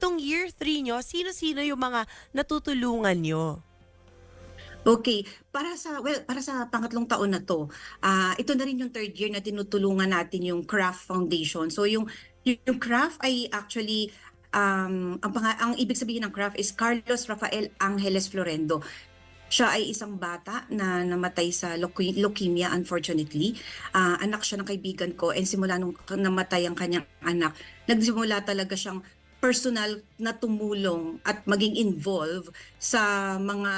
itong year 3 nyo, sino-sino yung mga natutulungan nyo? Okay, para sa well, para sa pangatlong taon na 'to, ah ito na rin yung third year na tinutulungan natin yung Craft Foundation. So yung yung Craft ay actually um ang panga, ang ibig sabihin ng Craft is Carlos Rafael Angeles Florendo. Siya ay isang bata na namatay sa leuke- leukemia unfortunately. Ah, anak siya ng kaibigan ko and simula nung namatay ang kanyang anak, nagsimula talaga siyang personal na tumulong at maging involved sa mga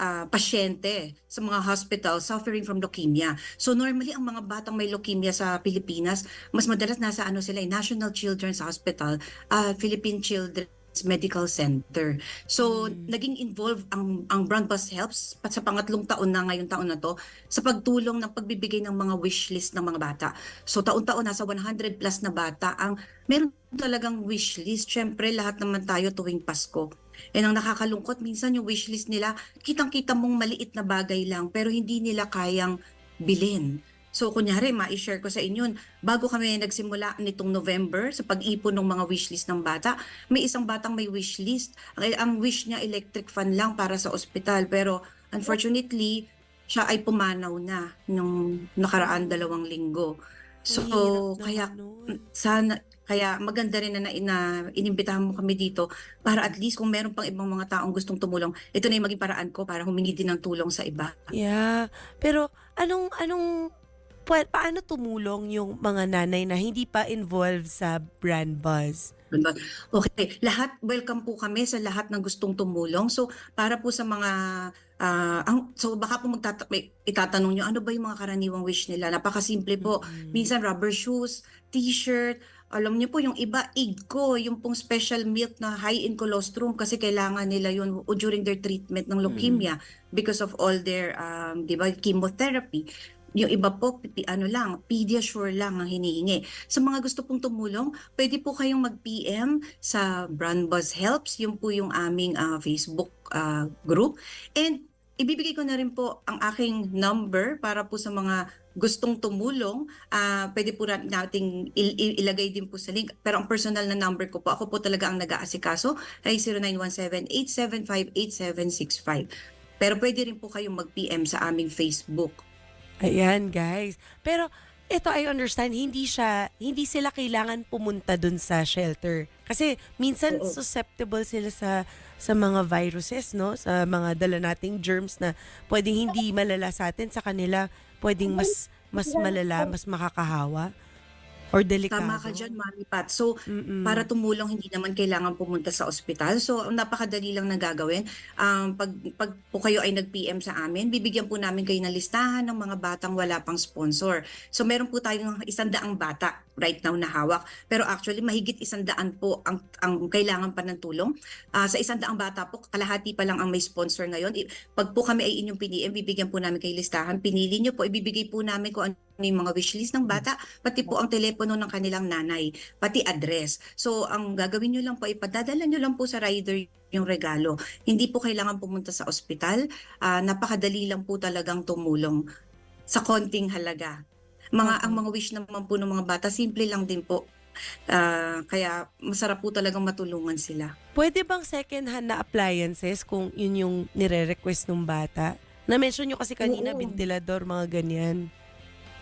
ah, pasyente sa mga hospital suffering from leukemia. So normally ang mga batang may leukemia sa Pilipinas, mas madalas nasa ano sila, eh, National Children's Hospital, ah, Philippine Children's Medical Center. So naging involved ang ang Brown Bus Helps pat sa pangatlong taon na ngayong taon na to sa pagtulong ng pagbibigay ng mga wish list ng mga bata. So taon-taon nasa 100 plus na bata ang meron talagang wish list. Syempre lahat naman tayo tuwing Pasko. And ang nakakalungkot, minsan yung wishlist nila, kitang-kita mong maliit na bagay lang, pero hindi nila kayang bilhin. So kunyari, ma-share ko sa inyo, bago kami nagsimula nitong November sa pag-ipon ng mga wishlist ng bata, may isang batang may wishlist. Ang, ang wish niya electric fan lang para sa ospital, pero unfortunately, siya ay pumanaw na nung nakaraan dalawang linggo. So, hirap kaya sana kaya maganda rin na, na, na inimbitahan mo kami dito para at least kung meron pang ibang mga taong gustong tumulong, ito na yung maging paraan ko para humingi din ng tulong sa iba. Yeah. Pero anong anong paano tumulong yung mga nanay na hindi pa involved sa brand buzz? Okay, lahat welcome po kami sa lahat ng gustong tumulong. So para po sa mga ah, ang so baka po magtata itatanong niyo ano ba yung mga karaniwang wish nila? Napakasimple po. Mm. Minsan rubber shoes, t-shirt, alam niyo po yung iba igko, yung pong special milk na high in colostrum kasi kailangan nila yun during their treatment ng leukemia because of all their um, 'di ba chemotherapy. Yung iba po ano lang, Pediasure lang ang hinihingi. Sa mga gusto pong tumulong, pwede po kayong mag-PM sa Brand Buzz Helps, yun po yung aming ah, Facebook ah, group. And ibibigay ko na rin po ang aking number para po sa mga gustong tumulong, ah pwede po nat- nating il- ilagay din po sa link. Pero ang personal na number ko po, ako po talaga ang nag-aasikaso, ay 0917-875-8765. Pero pwede rin po kayong mag-PM sa aming Facebook. Ayan, guys. Pero ito I understand hindi siya hindi sila kailangan pumunta dun sa shelter. Kasi minsan Oo. susceptible sila sa sa mga viruses no? Sa mga dala nating germs na pwedeng hindi malala sa atin. Sa kanila pwedeng mas mas malala mas makakahawa or delikado Tama ka dyan, Mami Pat. So, Mm-mm. para tumulong, hindi naman kailangan pumunta sa ospital. So, napakadali lang na gagawin. Um, pag, pag po kayo ay nag-PM sa amin, bibigyan po namin kayo ng listahan ng mga batang wala pang sponsor. So, meron po tayong isang daang bata right now na hawak. Pero actually, mahigit isang daan po ang, ang kailangan pa ng tulong. Ah, sa isang daang bata po, kalahati pa lang ang may sponsor ngayon. Pag po kami ay inyong PDM, bibigyan po namin kayo listahan. Pinili nyo po, ibibigay po namin kung ano yung mga wishlist ng bata, pati po ang telepono ng kanilang nanay, pati address. So, ang gagawin nyo lang po, ipadadala nyo lang po sa rider yung regalo. Hindi po kailangan pumunta sa ospital. Ah, napakadali lang po talagang tumulong sa konting halaga. Mga ang mga wish naman po ng mga bata, simple lang din po. Ah, kaya masarap po talagang matulungan sila. Pwede bang second hand na appliances kung yun yung nire-request ng bata? Na-mention nyo kasi kanina, Oo. ventilador, mga ganyan.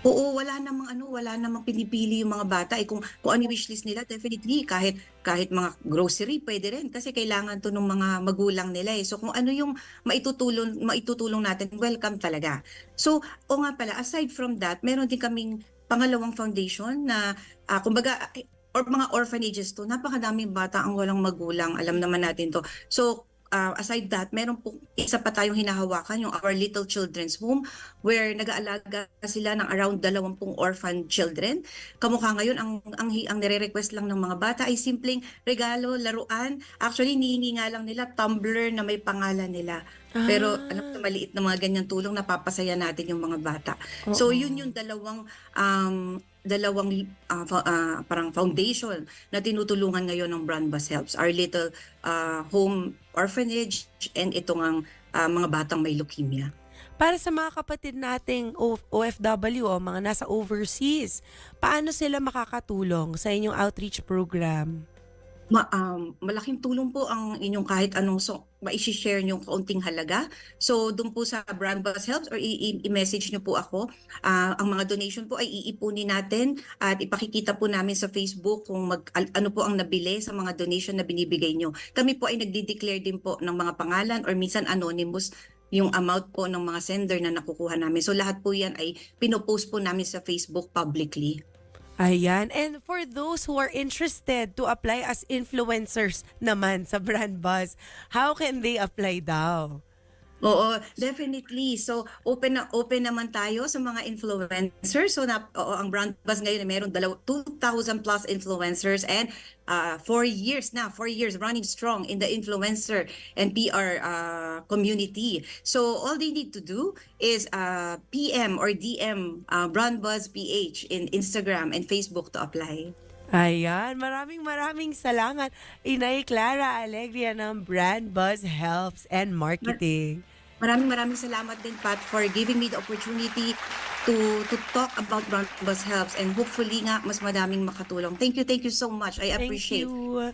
Oo, wala namang ano, wala namang pinipili yung mga bata. Eh, kung, kung ano yung wishlist nila, definitely, kahit, kahit mga grocery, pwede rin. Kasi kailangan to ng mga magulang nila eh. So kung ano yung maitutulong, maitutulong natin, welcome talaga. So, o nga pala, aside from that, meron din kaming pangalawang foundation na, ah, kumbaga, or mga orphanages to, napakadaming bata ang walang magulang. Alam naman natin to. So, ah, aside that, meron po isa pa tayong hinahawakan, yung Our Little Children's Home, where nag-aalaga sila ng around 20 orphan children. Kamukha ngayon, ang, ang, ang nire-request lang ng mga bata ay simpleng regalo, laruan. Actually, hinihingi nga lang nila tumbler na may pangalan nila. Pero Ah. alam mo, maliit na mga ganyan tulong, napapasaya natin yung mga bata. So Oo. yun yung dalawang um, dalawang fa- ah, parang foundation na tinutulungan ngayon ng Brand Bus Helps. Our little ah, home orphanage and itong ang ah, mga batang may leukemia. Para sa mga kapatid nating OFW o mga nasa overseas, paano sila makakatulong sa inyong outreach program? Ma, um, malaking tulong po ang inyong kahit anong so, ma-share nyo kaunting halaga. So, doon po sa Brand Buzz Helps or i-message nyo po ako. Ah, ang mga donation po ay iipunin natin at ipakikita po namin sa Facebook kung mag, ano po ang nabili sa mga donation na binibigay nyo. Kami po ay nagdi-declare din po ng mga pangalan or minsan anonymous yung amount po ng mga sender na nakukuha namin. So lahat po yan ay pinopost po namin sa Facebook publicly. Ayan. And for those who are interested to apply as influencers naman sa Brand Buzz, how can they apply daw? Oo, definitely. So, open na open naman tayo sa mga influencers. So, na, oo, ang Brand Buzz ngayon ay meron dalaw, 2,000 plus influencers and uh, four years na, four years running strong in the influencer and PR uh, community. So, all they need to do is uh, PM or DM uh, Brand Buzz PH in Instagram and Facebook to apply. Ayan, maraming maraming salamat. Inay Clara Alegria ng Brand Buzz Helps and Marketing. Maraming maraming salamat din Pat for giving me the opportunity to to talk about Brand Buzz Helps and hopefully nga mas madaming makatulong. Thank you, thank you so much. I Thank appreciate you.